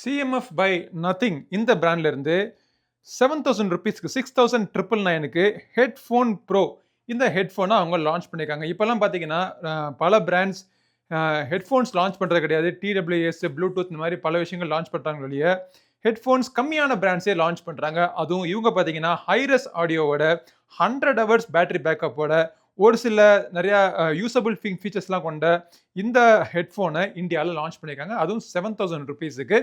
CMF by Nothing இந்த பிராண்ட்லேருந்து seven thousand ருபீஸ்க்கு சிக்ஸ் தௌசண்ட் ட்ரிபிள் நைனுக்கு ஹெட்ஃபோன் ப்ரோ இந்த ஹெட்ஃபோனை அவங்க லான்ச் பண்ணியிருக்காங்க இப்போல்லாம் பார்த்தீங்கன்னா பல பிராண்ட்ஸ் ஹெட்ஃபோன்ஸ் லான்ச் பண்ணுறது கிடையாது. டிடபிள்யூஎஸ் ப்ளூடூத் இந்த மாதிரி பல விஷயங்கள் லான்ச் பண்ணுறாங்க வெளியே ஹெட்ஃபோன்ஸ் கம்மியான பிராண்ட்ஸே லான்ச் பண்ணுறாங்க அதுவும் இவங்க பார்த்தீங்கன்னா ஹைரஸ் ஆடியோவோட ஹண்ட்ரட் ஹவர்ஸ் பேட்டரி பேக்கப்போட ஒரு சில நிறையா யூசபிள் ஃபிங் ஃபீச்சர்ஸ்லாம் கொண்ட இந்த ஹெட்ஃபோனை இந்தியாவில் லான்ச் பண்ணியிருக்காங்க. அதுவும் செவன் தௌசண்ட் ருபீஸுக்கு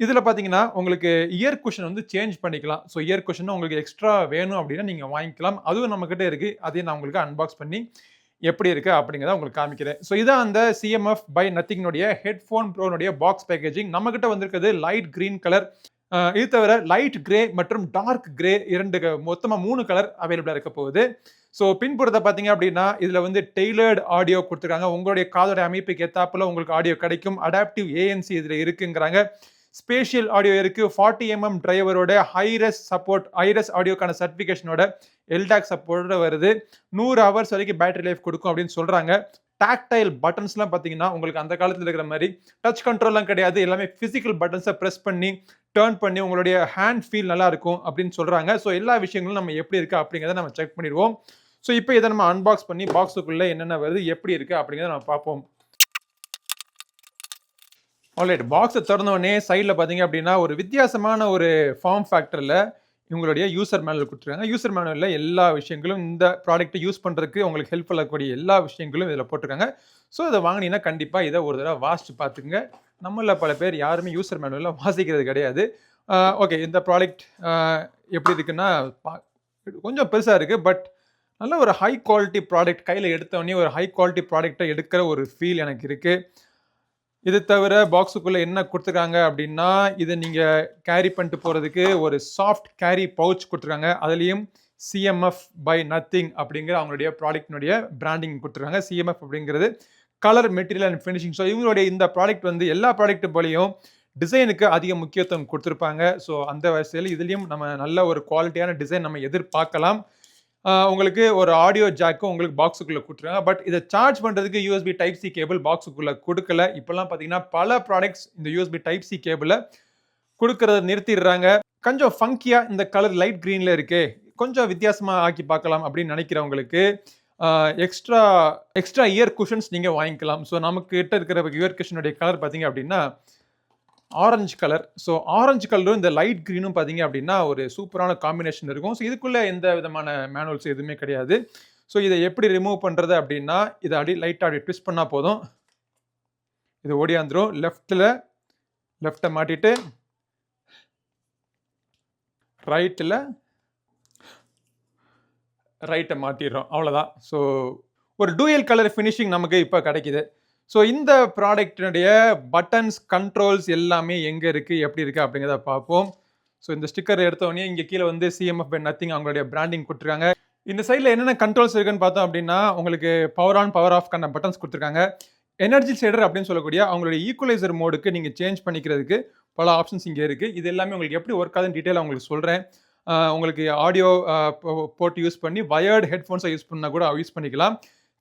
இதில் பார்த்தீங்கன்னா உங்களுக்கு இயர் குஷன் வந்து சேஞ்ச் பண்ணிக்கலாம். ஸோ இயர் குஷன் உங்களுக்கு எக்ஸ்ட்ரா வேணும் அப்படின்னா நீங்கள் வாங்கிக்கலாம். அதுவும் நம்மக்கிட்ட இருக்குது அதையும் நான் உங்களுக்கு அன்பாக்ஸ் பண்ணி எப்படி இருக்குது அப்படிங்கிறத உங்களுக்கு காமிக்கிறேன். ஸோ இதான் அந்த சிஎம்எஃப் பை நத்திங்னுடைய ஹெட்ஃபோன் ப்ரோனுடைய பாக்ஸ் பேக்கேஜிங் நம்மக்கிட்ட வந்திருக்கிறது லைட் க்ரீன் கலர் இது தவிர லைட் கிரே மற்றும் டார்க் கிரே இரண்டு மொத்தமாக மூணு கலர் அவைலபிளாக இருக்க போகுது. ஸோ பின்புறத்தை பார்த்தீங்க அப்படின்னா இதில் வந்து டெய்லர்டு ஆடியோ கொடுத்துருக்காங்க. உங்களுடைய காதோடைய அமைப்புக்கு ஏத்தாப்புல உங்களுக்கு ஆடியோ கிடைக்கும். அடாப்டிவ் ஏஎன்சி இதில் இருக்குங்கிறாங்க. ஸ்பேஷியல் ஆடியோ இருக்குது forty MM டிரைவரோட hi res support hi res ஆடியோக்கான சர்டிஃபிகேஷனோட எல்டாக் சப்போர்ட்டோட வருது. நூறு ஹவர்ஸ் வரைக்கும் பேட்டரி லைஃப் கொடுக்கும் அப்படின்னு சொல்கிறாங்க டாக்டைல் பட்டன்ஸ்லாம் பார்த்தீங்கன்னா உங்களுக்கு அந்த காலத்தில் இருக்கிற மாதிரி டச் கண்ட்ரோல்லாம் கிடையாது. எல்லாமே ஃபிசிக்கல் பட்டன்ஸை ப்ரெஸ் பண்ணி டேர்ன் பண்ணி உங்களுடைய ஹேண்ட் ஃபீல் நல்லா இருக்கும் அப்படின்னு சொல்கிறாங்க ஸோ எல்லா விஷயங்களும் நம்ம எப்படி இருக்குது அப்படிங்கிறத நம்ம செக் பண்ணிடுவோம். ஸோ இப்போ இதை நம்ம அன்பாக்ஸ் பண்ணி பாக்ஸுக்குள்ளே என்னென்ன வருது எப்படி இருக்குது அப்படிங்கிறத நம்ம பார்ப்போம். ஆல்ரைட் பாக்ஸை திறந்தோடனே சைடில் பார்த்தீங்க அப்படின்னா ஒரு வித்தியாசமான ஒரு ஃபார்ம் ஃபேக்டரில் இவங்களுடைய யூசர் மேனுவல் கொடுத்துருக்காங்க. யூசர் மேனுவலில் எல்லா விஷயங்களும் இந்த ப்ராடக்ட்டை யூஸ் பண்ணுறதுக்கு உங்களுக்கு ஹெல்ப்ஃபுல்லாக பண்ணக்கூடிய எல்லா விஷயங்களும் இதில் போட்டிருக்காங்க. ஸோ இதை வாங்கினீங்கன்னா கண்டிப்பாக இதை ஒரு தடவை வாசித்து பார்த்துக்குங்க. நம்மளில் பல பேர் யாருமே யூசர் மேனுவலில் வாசிக்கிறது கிடையாது. ஓகே இந்த ப்ராடக்ட் எப்படி இருக்குன்னா பா- கொஞ்சம் பெருசாக இருக்குது பட் நல்ல ஒரு ஹை குவாலிட்டி ப்ராடக்ட் கையில் எடுத்தவொடனே ஒரு ஹை குவாலிட்டி ப்ராடக்டை எடுக்கிற ஒரு ஃபீல் எனக்கு இருக்குது இது தவிர பாக்ஸுக்குள்ளே என்ன கொடுத்துருக்காங்க அப்படின்னா இதை நீங்கள் கேரி பண்ணிட்டு போகிறதுக்கு ஒரு சாஃப்ட் கேரி பவுச் கொடுத்துருக்காங்க. அதுலேயும் சிஎம்எஃப் பை நத்திங் அப்படிங்கிற அவங்களுடைய ப்ராடக்ட்னுடைய பிராண்டிங் கொடுத்துருக்காங்க. சிஎம்எஃப் அப்படிங்கிறது colour material and finishing so இவங்களுடைய இந்த ப்ராடக்ட் வந்து எல்லா ப்ராடக்ட் போலையும் டிசைனுக்கு அதிக முக்கியத்துவம் கொடுத்துருப்பாங்க. ஸோ அந்த வரிசையில் இதுலேயும் நம்ம நல்ல ஒரு குவாலிட்டியான டிசைன் நம்ம எதிர்பார்க்கலாம். உங்களுக்கு ஒரு ஆடியோ ஜாக்கும் உங்களுக்கு பாக்ஸுக்குள்ளே கொடுத்துருக்காங்க. பட் இதை சார்ஜ் பண்ணுறதுக்கு யூஎஸ்பி டைப் சி கேபிள் பாக்ஸுக்குள்ளே கொடுக்கல. இப்போல்லாம் பார்த்தீங்கன்னா பல ப்ராடக்ட்ஸ் இந்த யூஎஸ்பி டைப் சி கேபிளை கொடுக்கறத நிறுத்திடுறாங்க. கொஞ்சம் ஃபங்கியாக இந்த கலர் லைட் க்ரீனில் இருக்கே. கொஞ்சம் வித்தியாசமாக ஆக்கி பார்க்கலாம் அப்படின்னு நினைக்கிறவங்களுக்கு எக்ஸ்ட்ரா எக்ஸ்ட்ரா இயர் குஷன்ஸ் நீங்கள் வாங்கிக்கலாம். ஸோ நமக்கு கிட்ட இருக்கிற இயர் குஷனுடைய கலர் பார்த்தீங்க அப்படின்னா ஆரஞ்சு கலர் ஸோ ஆரஞ்சு கலரும் இந்த லைட் க்ரீனும் பார்த்தீங்க அப்படின்னா ஒரு சூப்பரான காம்பினேஷன் இருக்கும். ஸோ இதுக்குள்ளே எந்த விதமான மேனுவல்ஸ் எதுவுமே கிடையாது. ஸோ இதை எப்படி ரிமூவ் பண்ணுறது அப்படின்னா இதை அப்படி லைட்டாக அப்படி ட்விஸ்ட் பண்ணால் போதும். இது ஓடியாந்துரும் லெஃப்ட்டில் லெஃப்ட்டை மாட்டிட்டு ரைட்டில் ரைட்டை மாட்டிடுறோம் அவ்வளோதான் ஸோ ஒரு டூயல் கலர் ஃபினிஷிங் நமக்கு இப்போ கிடைக்கிது. ஸோ இந்த ப்ராடக்டினுடைய பட்டன்ஸ் கண்ட்ரோல்ஸ் எல்லாமே எங்கே இருக்குது எப்படி இருக்குது அப்படிங்கிறத பார்ப்போம். ஸோ இந்த ஸ்டிக்கர் எடுத்தோடனே இங்கே கீழே வந்து சிஎம்எஃப் பை நத்திங் அவங்களுடைய பிராண்டிங் கொடுத்துருக்காங்க. இந்த சைடில் என்னென்ன கண்ட்ரோல்ஸ் இருக்குன்னு பார்த்தோம் அப்படின்னா உங்களுக்கு பவர் ஆன் பவர் ஆஃப் கண்ண பட்டன்ஸ் கொடுத்துருக்காங்க. எனர்ஜி ஷேடர் அப்படின்னு சொல்லக்கூடிய அவங்களுடைய ஈக்குவலைசர் மோடுக்கு நீங்கள் சேஞ்ச் பண்ணிக்கிறதுக்கு பல ஆப்ஷன்ஸ் இங்கே இருக்குது இது எல்லாமே உங்களுக்கு எப்படி ஒர்க் ஆகுதுன்னு உங்களுக்கு சொல்கிறேன் உங்களுக்கு ஆடியோ போட்டு யூஸ் பண்ணி வயர்டு ஹெட்ஃபோன்ஸை யூஸ் பண்ணால் கூட யூஸ் பண்ணிக்கலாம்.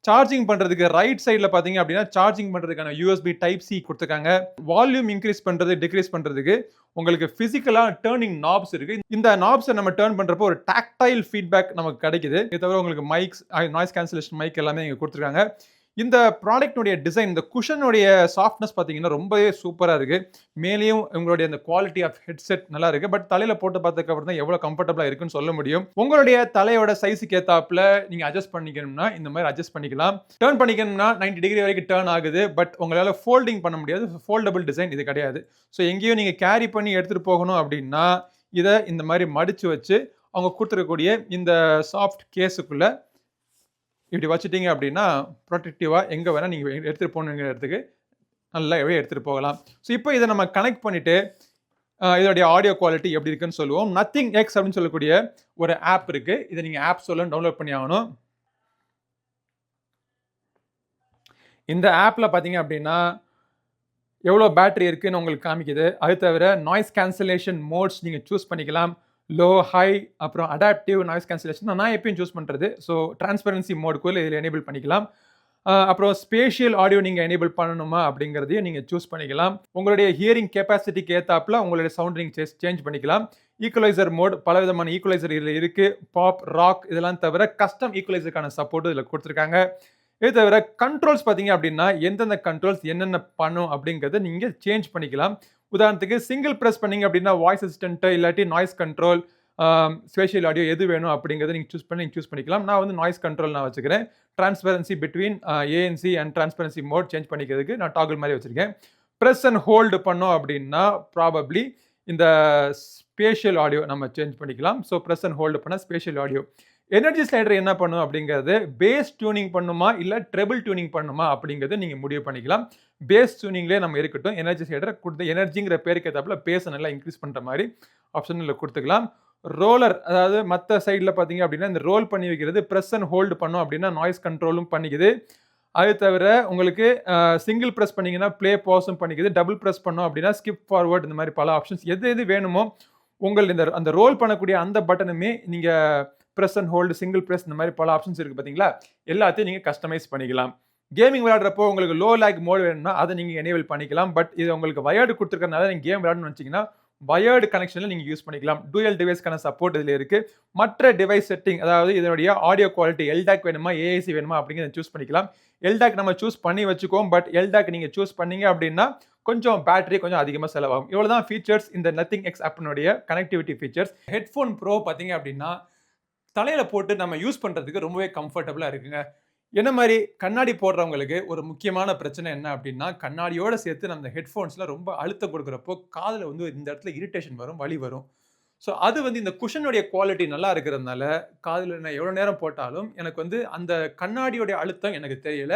சார்ஜிங் பண்ணுறதுக்கு ரைட் சைடில் பார்த்தீங்க அப்படின்னா சார்ஜிங் பண்ணுறதுக்கான யூஎஸ்பி டைப் சி கொடுத்துருக்காங்க. வால்யூம் இன்க்ரீஸ் பண்ணுறது டிக்ரீஸ் பண்ணுறதுக்கு உங்களுக்கு ஃபிசிக்கலாக டேர்னிங் நாப்ஸ் இருக்குது இந்த நாப்ஸை நம்ம டேர்ன் பண்ணுறப்போ ஒரு டாக்டைல் ஃபீட்பேக் நமக்கு கிடைக்குது. இது தவிர உங்களுக்கு மைக்ஸ் நாய்ஸ் கேன்சலேஷன் மைக் எல்லாமே இங்கே கொடுத்துருக்காங்க. இந்த ப்ராடக்ட்னுடைய டிசைன் இந்த குஷனுடைய சாஃப்ட்னஸ் பார்த்தீங்கன்னா ரொம்பவே சூப்பராக இருக்குது மேலேயும் உங்களுடைய அந்த குவாலிட்டி ஆஃப் ஹெட்செட் நல்லா இருக்குது பட் தலையில் போட்டு பார்த்ததுக்கு அப்புறம் தான் எவ்வளோ கம்ஃபர்டபுளாக இருக்குன்னு சொல்ல முடியும். உங்களுடைய தலையோட சைஸுக்கு ஏற்றாப்பில் நீங்கள் அட்ஜஸ்ட் பண்ணிக்கணும்னா இந்த மாதிரி அட்ஜஸ்ட் பண்ணிக்கலாம். டேர்ன் பண்ணிக்கணும்னா 90 டிகிரி வரைக்கும் டேர்ன் ஆகுது. பட் உங்களால் ஃபோல்டிங் பண்ண முடியாது. ஃபோல்டபுள் டிசைன் இது கிடையாது. ஸோ எங்கேயும் நீங்கள் கேரி பண்ணி எடுத்துகிட்டு போகணும் அப்படின்னா இதை இந்த மாதிரி மடித்து வச்சு அவங்க கொடுத்துருக்கக்கூடிய இந்த சாஃப்ட் கேஸுக்குள்ளே இப்படி வச்சுட்டீங்க அப்படின்னா ப்ரொடெக்டிவாக எங்கே வேணால் நீங்கள் எடுத்துகிட்டு போகணுங்கிற இடத்துக்கு நல்லாவே எடுத்துகிட்டு போகலாம். ஸோ இப்போ இதை நம்ம கனெக்ட் பண்ணிவிட்டு இதோடைய ஆடியோ குவாலிட்டி எப்படி இருக்குன்னு சொல்லுவோம். நத்திங் எக்ஸ் அப்படின்னு சொல்லக்கூடிய ஒரு ஆப் இருக்குது இதை நீங்கள் ஆப் சொல்ல டவுன்லோட் பண்ணி ஆகணும். இந்த ஆப்பில் பார்த்தீங்க அப்படின்னா எவ்வளோ பேட்டரி இருக்குதுன்னு உங்களுக்கு காமிக்குது. அது தவிர நாய்ஸ் கேன்சலேஷன் மோட்ஸ் நீங்கள் சூஸ் பண்ணிக்கலாம். லோ ஹை அப்புறம் அடாப்டிவ் நாய்ஸ் கேன்சலேஷன் நான் எப்பயும் சூஸ் பண்ணுறது ஸோ டிரான்ஸ்பரன்சி மோடுக்குள்ள இதில் எனேபிள் பண்ணிக்கலாம். அப்புறம் ஸ்பேஷியல் ஆடியோ நீங்கள் எனேபிள் பண்ணணுமா அப்படிங்கிறதையும் நீங்கள் சூஸ் பண்ணிக்கலாம். உங்களுடைய ஹியரிங் கெப்பாசிட்டிக்கு ஏற்றாப்புல உங்களுடைய சவுண்டிங் சேஞ்ச் பண்ணிக்கலாம். ஈக்குவலைசர் மோட் பல விதமான ஈக்குவலைசர் இதில் இருக்குது பாப் ராக் இதெல்லாம் தவிர கஸ்டம் ஈக்குவலைசருக்கான சப்போர்ட் இதில் கொடுத்துருக்காங்க. இது தவிர கண்ட்ரோல்ஸ் பார்த்தீங்க அப்படின்னா எந்தெந்த கண்ட்ரோல்ஸ் என்னென்ன பண்ணும் அப்படிங்கிறத நீங்கள் சேஞ்ச் பண்ணிக்கலாம். உதாரணத்துக்கு சிங்கிள் ப்ரெஸ் பண்ணீங்க அப்படின்னா வாய்ஸ் அசிஸ்டன்ட்டு இல்லாட்டி நாய்ஸ் கண்ட்ரோல் ஸ்பேஷியல் ஆடியோ எது வேணும் அப்படிங்கிறத நீங்கள் சூஸ் பண்ணி சூஸ் பண்ணிக்கலாம். நான் வந்து நாய்ஸ் கண்ட்ரோல் நான் வச்சுக்கிறேன். Transparency between ANC and transparency mode change பண்ணிக்கிறதுக்கு நான் டாகிள் மாதிரி வச்சுருக்கேன். ப்ரெஸ் அண்ட் ஹோல்டு பண்ணோம் அப்படின்னா ப்ராபப்ளி இந்த ஸ்பேஷியல் ஆடியோ நம்ம சேஞ்ச் பண்ணிக்கலாம். ஸோ ப்ரெஸ் அண்ட் ஹோல்டு பண்ணால் ஸ்பேஷியல் ஆடியோ எனர்ஜி ஸ்லைடர் என்ன பண்ணும் அப்படிங்கிறது பேஸ் டியூனிங் பண்ணுமா இல்லை ட்ரெபிள் டியூனிங் பண்ணுமா அப்படிங்கிறது நீங்கள் முடிவு பண்ணிக்கலாம். பேஸ் டியூனிங்லேயே நம்ம இருக்கட்டும். எனர்ஜி ஸ்லைடர் கொடுத்த எனர்ஜிங்கிற பேருக்கு ஏற்றாப்புல பேஸை நல்லா இன்க்ரீஸ் பண்ணுற மாதிரி ஆப்ஷனில் கொடுத்துக்கலாம். ரோலர் அதாவது மற்ற சைடில் பார்த்தீங்க அப்படின்னா இந்த ரோல் பண்ணி வைக்கிறது ப்ரெஸ் அண்ட் ஹோல்டு பண்ணோம் அப்படின்னா நாய்ஸ் கண்ட்ரோலும் பண்ணிக்குது. அது தவிர உங்களுக்கு சிங்கிள் ப்ரெஸ் பண்ணிங்கன்னா ப்ளே பாஸும் பண்ணிக்குது. டபுள் ப்ரெஸ் பண்ணோம் அப்படின்னா ஸ்கிப் ஃபார்வர்ட் இந்த மாதிரி பல ஆப்ஷன்ஸ் எது எது வேணுமோ உங்கள் இந்த அந்த ரோல் பண்ணக்கூடிய அந்த பட்டனுமே நீங்கள் press and hold single press இந்த மாதிரி பல ஆப்ஷன்ஸ் இருக்குது பார்த்தீங்களா? எல்லாத்தையும் நீங்கள் கஸ்டமைஸ் பண்ணிக்கலாம். கேமிங் விளையாடுறப்போ உங்களுக்கு லோ லேக் மோட் வேணும்னா அதை நீங்கள் எனேபிள் பண்ணிக்கலாம். பட் இது உங்களுக்கு வயர்டு கொடுத்துருக்கறனால நீங்கள் கேம் விளையாடணும்னு வச்சிங்கன்னா வயர்டு கனெக்ஷனில் நீங்கள் யூஸ் பண்ணிக்கலாம். டூயல் டிவைஸ்க்கான சப்போர்ட் இதில் இருக்குது மற்ற டிவைஸ் செட்டிங் அதாவது இதனுடைய ஆடியோ குவாலிட்டி எல்டாக் வேணுமா ஏஏசி வேணுமா அப்படிங்கிறத சூஸ் பண்ணிக்கலாம். எல்டாக் நம்ம சூஸ் பண்ணி வச்சுக்கோம் பட் எல்டாக் நீங்கள் சூஸ் பண்ணீங்க அப்படின்னா கொஞ்சம் பேட்டரி கொஞ்சம் அதிகமாக செலவாகும். இவ்வளோ தான் ஃபீச்சர்ஸ் இந்த நத்திங் எக்ஸ் ஆப்பினுடைய கனெக்டிவிட்டி ஃபீச்சர்ஸ் ஹெட்ஃபோன் ப்ரோ பார்த்தீங்க அப்படின்னா தலையில் போட்டு நம்ம யூஸ் பண்ணுறதுக்கு ரொம்பவே கம்ஃபர்டபுளாக இருக்குங்க. என்ன மாதிரி கண்ணாடி போடுறவங்களுக்கு ஒரு முக்கியமான பிரச்சனை என்ன அப்படின்னா கண்ணாடியோடு சேர்த்து நம்ம ஹெட்ஃபோன்ஸில் ரொம்ப அழுத்தம் கொடுக்குறப்போ காதில் வந்து இந்த இடத்துல இரிட்டேஷன் வரும் வலி வரும். ஸோ அது வந்து இந்த குஷனுடைய குவாலிட்டி நல்லா இருக்கிறதுனால காதில் நான் எவ்வளோ நேரம் போட்டாலும் எனக்கு வந்து அந்த கண்ணாடியோடைய அழுத்தம் எனக்கு தெரியல.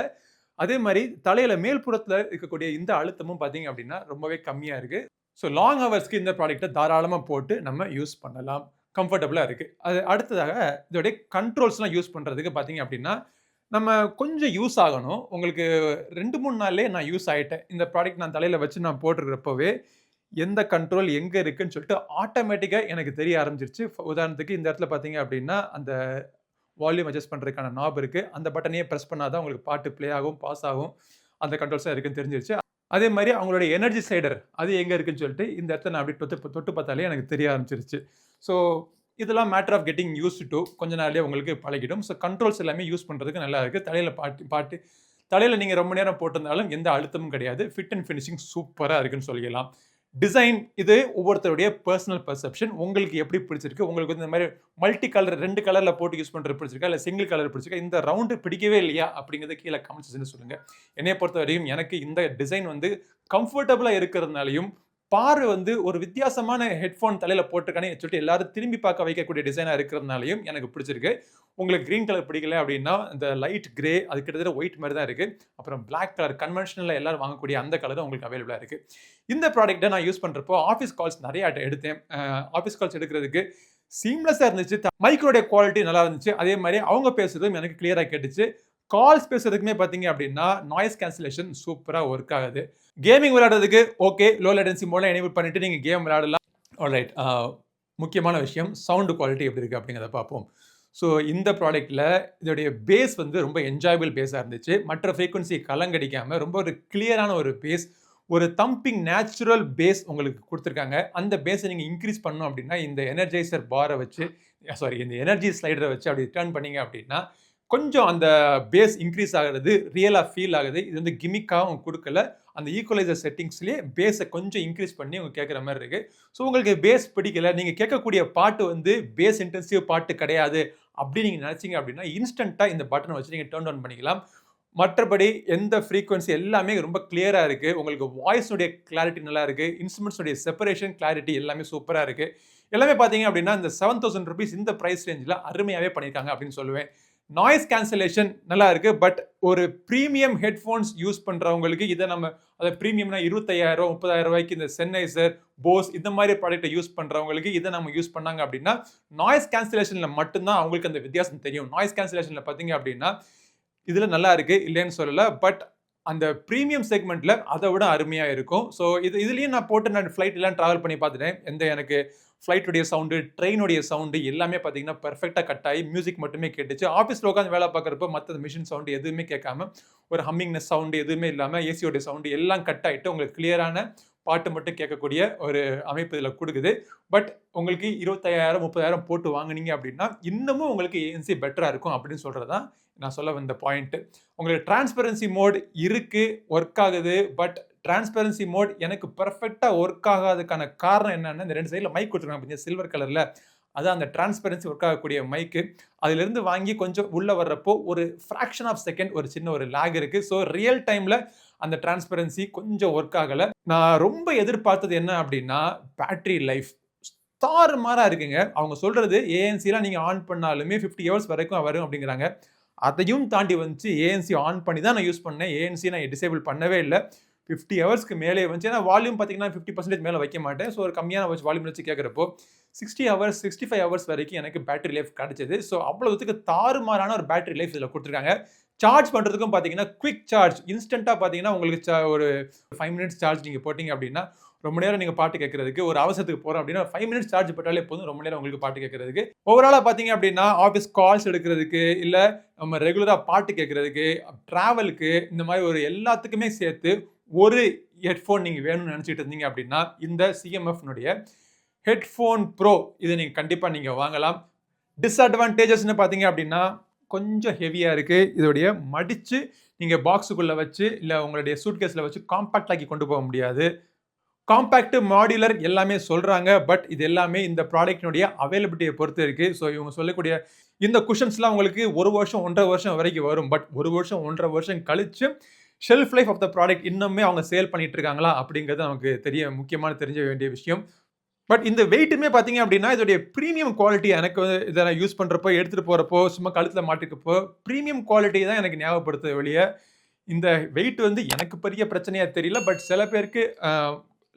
அதே மாதிரி தலையில் மேல்புறத்தில் இருக்கக்கூடிய இந்த அழுத்தமும் பார்த்தீங்க அப்படின்னா ரொம்பவே கம்மியாக இருக்குது ஸோ லாங் ஹவர்ஸ்க்கு இந்த ப்ராடக்ட்டை தாராளமாக போட்டு நம்ம யூஸ் பண்ணலாம். கம்ஃபர்டபுளாக இருக்குது அது அடுத்ததாக இதோடைய கண்ட்ரோல்ஸ்லாம் யூஸ் பண்ணுறதுக்கு பார்த்தீங்க அப்படின்னா நம்ம கொஞ்சம் யூஸ் ஆகணும். உங்களுக்கு ரெண்டு மூணு நாள்லேயே நான் யூஸ் ஆகிட்டேன் இந்த ப்ராடக்ட் நான் தலையில் வச்சு நான் போட்டிருக்கிறப்பவே எந்த கண்ட்ரோல் எங்கே இருக்குதுன்னு சொல்லிட்டு ஆட்டோமேட்டிக்காக எனக்கு தெரிய ஆரம்பிச்சிருச்சு. உதாரணத்துக்கு இந்த இடத்துல பார்த்தீங்க அப்படின்னா அந்த வால்யூம் அட்ஜஸ்ட் பண்ணுறதுக்கான நாப் இருக்குது அந்த பட்டனையே ப்ரெஸ் பண்ணாதான் உங்களுக்கு பாட்டு ப்ளே ஆகும் பாஸ் ஆகும். அந்த கண்ட்ரோல்ஸாக இருக்குன்னு தெரிஞ்சிருச்சு. அதே மாதிரி அவங்களுடைய எனர்ஜி சைடர் அது எங்கே இருக்குன்னு சொல்லிட்டு இந்த இடத்த நான் அப்படி தொட்டு தொட்டு பார்த்தாலே எனக்கு தெரிய ஆரம்பிச்சிருச்சு. ஸோ இதெல்லாம் matter of getting use to கொஞ்ச நாள்லேயே உங்களுக்கு பழகிடும். ஸோ கண்ட்ரோல்ஸ் எல்லாமே யூஸ் பண்ணுறதுக்கு நல்லா இருக்குது தலையில் பாட்டு பாட்டு தலையில் நீங்கள் ரொம்ப நேரம் போட்டிருந்தாலும் எந்த அழுத்தமும் கிடையாது. ஃபிட் அண்ட் ஃபினிஷிங் சூப்பராக இருக்குன்னு சொல்லிக்கலாம் டிசைன் இது ஒவ்வொருத்தருடைய பர்சனல் பர்செப்ஷன் உங்களுக்கு எப்படி பிடிச்சிருக்கு? உங்களுக்கு வந்து இந்த மாதிரி மல்டி கலர் ரெண்டு கலரில் போட்டு யூஸ் பண்ணுறது பிடிச்சிருக்கா? இல்லை சிங்கிள் கலர் பிடிச்சிருக்கா? இந்த ரவுண்டு பிடிக்கவே இல்லையா? அப்படிங்கிறத கீழே கமெண்ட்ஸ் சொல்லுங்கள் என்னை பொறுத்த வரையும் எனக்கு இந்த டிசைன் வந்து கம்ஃபர்டபுளாக இருக்கிறதுனாலையும் பாரு வந்து ஒரு வித்தியாசமான ஹெட்ஃபோன் தலையில் போட்டிருக்கானே சொல்லிட்டு எல்லாரும் திரும்பி பார்க்க வைக்கக்கூடிய டிசைனாக இருக்கிறதுனாலையும் எனக்கு பிடிச்சிருக்கு. உங்களுக்கு க்ரீன் கலர் பிடிக்கல அப்படின்னா இந்த லைட் கிரே அது கிட்டத்தட்ட ஒயிட் மாதிரி தான் இருக்குது அப்புறம் பிளாக் கலர் கன்வென்ஷனில் எல்லாரும் வாங்கக்கூடிய அந்த கலர் உங்களுக்கு அவைலபிளாக இருக்குது இந்த ப்ராடக்ட்டை நான் யூஸ் பண்ணுறப்போ ஆஃபீஸ் கால்ஸ் நிறைய எடுத்தேன். ஆஃபீஸ் கால்ஸ் எடுக்கிறதுக்கு சீம்லெஸ்ஸாக இருந்துச்சு. மைக்ரோடைய குவாலிட்டி நல்லா இருந்துச்சு. அதே மாதிரி அவங்க பேசுகிறதும் எனக்கு கிளியராக கேட்டுச்சு. கால்ஸ் பேசுறதுக்குமே பார்த்தீங்க அப்படின்னா நாய்ஸ் கேன்சலேஷன் சூப்பராக ஒர்க் ஆகுது. கேமிங் விளையாடுறதுக்கு ஓகே லோ லேட்டன்சி மூலம் எனேபிள் பண்ணிட்டு நீங்கள் கேம் விளையாடலாம். ஆல்ரைட் முக்கியமான விஷயம் சவுண்டு குவாலிட்டி எப்படி இருக்குது அப்படிங்கிறத பார்ப்போம். ஸோ இந்த ப்ராடக்ட்டில் இதோடைய பேஸ் வந்து ரொம்ப என்ஜாயபிள் பேஸாக இருந்துச்சு. மற்ற ஃப்ரீக்குவன்சி கலங்கடிக்காமல் ரொம்ப ஒரு கிளியரான ஒரு பேஸ் ஒரு தம்பிங் நேச்சுரல் பேஸ் உங்களுக்கு கொடுத்துருக்காங்க. அந்த பேஸை நீங்கள் இன்க்ரீஸ் பண்ணோம் அப்படின்னா இந்த எனர்ஜைசர் பாரை வச்சு சாரி இந்த எனர்ஜி ஸ்லைடரை வச்சு அப்படி ரிட்டர்ன் பண்ணீங்க அப்படின்னா கொஞ்சம் அந்த பேஸ் இன்க்ரீஸ் ஆகிறது ரியலாக ஃபீல் ஆகுது. இது வந்து கிமிக்காக அவங்க கொடுக்கல. அந்த ஈக்குவலைசர் செட்டிங்ஸ்லேயே பேஸை கொஞ்சம் இன்க்ரீஸ் பண்ணி அவங்க கேட்குற மாதிரி இருக்குது ஸோ உங்களுக்கு பேஸ் பிடிக்கல. நீங்கள் கேட்கக்கூடிய பாட்டு வந்து பேஸ் இன்டென்சிவ் பாட்டு கிடையாது அப்படி நீங்கள் நினச்சிங்க அப்படின்னா இன்ஸ்டண்ட்டாக இந்த பட்டனை வச்சு நீங்கள் டேர்ன் டவுன் பண்ணிக்கலாம். மற்றபடி எந்த ஃப்ரீக்வன்சி எல்லாமே ரொம்ப கிளியராக இருக்குது உங்களுக்கு வாய்ஸுடைய கிளாரிட்டி நல்லா இருக்குது இன்ஸ்ட்ருமெண்ட்ஸுடைய செப்பரேஷன் கிளாரிட்டி எல்லாமே சூப்பராக இருக்குது எல்லாமே பார்த்தீங்க அப்படின்னா இந்த செவன் தௌசண்ட் ருபீஸ் இந்த ப்ரைஸ் ரேஞ்சில் அருமையாகவே பண்ணியிருக்காங்க அப்படின்னு சொல்லுவேன். நாய்ஸ் கேன்சலேஷன் நல்லா இருக்கு பட் ஒரு ப்ரீமியம் ஹெட்ஃபோன்ஸ் யூஸ் பண்றவங்களுக்கு இதை நம்ம அதை ப்ரீமியம்னா இருபத்தையாயிரம் முப்பதாயிரம் ரூபாய்க்கு இந்த சென்னைசர் போஸ் இந்த மாதிரி ப்ராடக்ட்டை யூஸ் பண்றவங்களுக்கு இதை நம்ம யூஸ் பண்ணாங்க அப்படின்னா நாய்ஸ் கேன்சலேஷன்ல மட்டும்தான் அவங்களுக்கு அந்த வித்தியாசம் தெரியும். நாய்ஸ் கேன்சலேஷன்ல பார்த்தீங்க அப்படின்னா இதுல நல்லா இருக்கு இல்லைன்னு சொல்லல பட் அந்த ப்ரீமியம் செக்மெண்ட்ல அதை விட அருமையாக இருக்கும். ஸோ இது இதுலேயும் நான் போட்டு நான் ஃப்ளைட்லாம் ட்ராவல் பண்ணி பார்த்துட்டேன். எந்த எனக்கு ஃப்ளைட்டுடைய சவுண்டு ட்ரெயினுடைய சவுண்டு எல்லாமே பார்த்தீங்கன்னா பெர்ஃபெக்டாக கட் ஆகி மியூசிக் மட்டுமே கேட்டுச்சு. ஆஃபீஸில் உட்காந்து வேலை பார்க்குறப்ப மற்ற மிஷின் சவுண்டு எதுவுமே கேட்காம ஒரு ஹம்மிங்னஸ் சவுண்டு எதுவுமே இல்லாமல் ஏசியோடைய சவுண்டு எல்லாம் கட் ஆகிட்டு உங்களுக்கு கிளியரான பாட்டு மட்டும் கேட்கக்கூடிய ஒரு அமைப்பு இதில் கொடுக்குது. பட் உங்களுக்கு இருபத்தாயிரம் முப்பதாயிரம் போட்டு வாங்குனீங்க அப்படின்னா இன்னமும் உங்களுக்கு ஏஎன்சி பெட்டராக இருக்கும் அப்படின்னு சொல்கிறது தான் நான் சொல்ல வந்த பாயிண்ட்டு உங்களுக்கு டிரான்ஸ்பரன்சி மோட் இருக்குது ஒர்க் ஆகுது பட் டிரான்ஸ்பரன்சி மோட் எனக்கு பர்ஃபெக்டாக ஒர்க் ஆகாததுக்கான காரணம் என்னென்னா இந்த ரெண்டு சைடில் மைக் கொடுத்துருக்காங்க பார்த்தீங்க சில்வர் கலரில் அது அந்த டிரான்ஸ்பரன்சி ஒர்க் ஆகக்கூடிய மைக்கு அதிலிருந்து வாங்கி கொஞ்சம் உள்ளே வர்றப்போ ஒரு ஃப்ராக்ஷன் ஆஃப் செகண்ட் ஒரு சின்ன ஒரு லேக் இருக்குது ஸோ ரியல் டைமில் அந்த டிரான்ஸ்பரன்சி கொஞ்சம் ஒர்க் ஆகலை. நான் ரொம்ப எதிர்பார்த்தது என்ன அப்படின்னா பேட்ரி லைஃப் தாறுமாறாக இருக்குங்க. அவங்க சொல்கிறது ஏஎன்சிலாம் நீங்கள் ஆன் பண்ணாலுமே ஃபிஃப்டி ஹவர்ஸ் வரைக்கும் வரும் அப்படிங்கிறாங்க. அதையும் தாண்டி வந்துச்சு ஏஎன்சி ஆன் பண்ணி தான் நான் யூஸ் பண்ணேன். ஏஎன்சி நான் டிசேபிள் பண்ணவே இல்லை. ஃபிஃப்டி ஹவர்ஸ்க்கு மேலே வந்துச்சு. ஏன்னா வால்யூம் பார்த்தீங்கன்னா ஃபிஃப்டி பர்சன்டேஜ் மேலே வைக்க மாட்டேன். ஸோ ஒரு கம்மியான வச்சு வால்யூம் வச்சு கேட்குறப்போ sixty hours sixty five hours வரைக்கும் எனக்கு பேட்டரி லைஃப் கிடச்சிது. ஸோ அவ்வளோத்துக்கு தாறுமாறான ஒரு பேட்டரி லைஃப் இதில் கொடுத்துருக்காங்க. சார்ஜ் பண்ணுறதுக்கும் பார்த்தீங்கன்னா குவிக் சார்ஜ் இன்ஸ்டண்ட்டாக பார்த்தீங்கன்னா உங்களுக்கு ஒரு ஃபைவ் மினிட்ஸ் சார்ஜ் நீங்கள் போட்டிங்க அப்படின்னா ரொம்ப நேரம் நீங்கள் பாட்டு கேட்கறதுக்கு ஒரு அவசரத்துக்கு போகிறோம் அப்படின்னா ஃபைவ் மினிட்ஸ் சார்ஜ் போட்டாலே போதும். ரொம்ப நேரம் உங்களுக்கு பாட்டு கேட்கறதுக்கு ஓவராலாக பார்த்தீங்க அப்படின்னா ஆஃபீஸ் கால்ஸ் எடுக்கிறதுக்கு இல்லை நம்ம ரெகுலராக பாட்டு கேட்கறதுக்கு ட்ராவலுக்கு இந்த மாதிரி ஒரு எல்லாத்துக்குமே சேர்த்து ஒரு ஹெட்ஃபோன் நீங்கள் வேணும்னு நினச்சிட்டு இருந்தீங்க அப்படின்னா இந்த சிஎம்எஃப்னுடைய ஹெட்ஃபோன் ப்ரோ இதை நீங்கள் கண்டிப்பாக நீங்கள் வாங்கலாம். டிஸ்அட்வான்டேஜஸ்னு பார்த்தீங்க அப்படின்னா கொஞ்சம் ஹெவியாக இருக்குது இதோடைய மடித்து நீங்கள் பாக்ஸுக்குள்ளே வச்சு இல்லை உங்களுடைய சூட்கேஸில் வச்சு காம்பேக்ட் ஆக்கி கொண்டு போக முடியாது. காம்பேக்ட் மாடியுலர் எல்லாமே சொல்கிறாங்க பட் இது எல்லாமே இந்த ப்ராடக்டினுடைய அவைலபிலிட்டியை பொறுத்து இருக்குது ஸோ இவங்க சொல்லக்கூடிய இந்த குஷன்ஸ்லாம் உங்களுக்கு ஒரு வருஷம் ஒன்றரை வருஷம் வரைக்கும் வரும். பட் ஒரு வருஷம் ஒன்றரை வருஷம் கழித்து shelf life of the product இன்னுமே அவங்க சேல் பண்ணிட்டு இருக்காங்களா அப்படிங்கிறது நமக்கு தெரிய முக்கியமான தெரிஞ்ச வேண்டிய விஷயம். பட் இந்த வெயிட்டுமே பார்த்தீங்க அப்படின்னா இதோடைய ப்ரீமியம் குவாலிட்டி எனக்கு வந்து இதை நான் யூஸ் பண்ணுறப்போ எடுத்துகிட்டு போகிறப்போ சும்மா கழுத்தில் மாட்டிக்கப்போ ப்ரீமியம் குவாலிட்டி தான் எனக்கு ஞாபகப்படுத்த வெளியே இந்த வெயிட் வந்து எனக்கு பெரிய பிரச்சனையாக தெரியல பட் சில பேருக்கு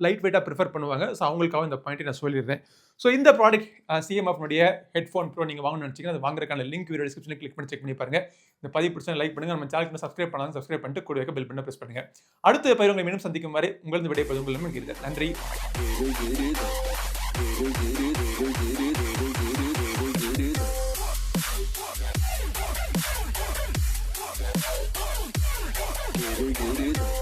லைட் வெயிட்டாக ப்ரிஃபர் பண்ணுவாங்க. ஸோ அவங்களுக்காக இந்த பாயிண்ட்டை நான் சொல்லிடுறேன். ஸோ இந்த ப்ராடக்ட் சிஎம்எஃப்னுடைய ஹெட்ஃபோன் ப்ரோ நீங்கள் வாங்கணும்னு நினச்சிங்கன்னா அது வாங்குறதுக்கான லிங்க் வீடியோ டிஸ்கிரிப்ஷனில் கிளிக் பண்ணி செக் பண்ணி பாருங்க. இந்த பதிவு பிடிச்சா லைக் பண்ணுங்கள் நம்ம சேனலுக்கு சப்ஸ்கிரைப் பண்ணாலும் சப்ஸ்கிரைப் பண்ணிட்டு கூட வைக்க பெல் பண்ண ப்ரெஸ் பண்ணுங்கள் அடுத்த பயிர் உங்களை மீண்டும் சந்திக்கும் வரை உங்களது விடை பதிவு இருக்கிறது நன்றி. Get it.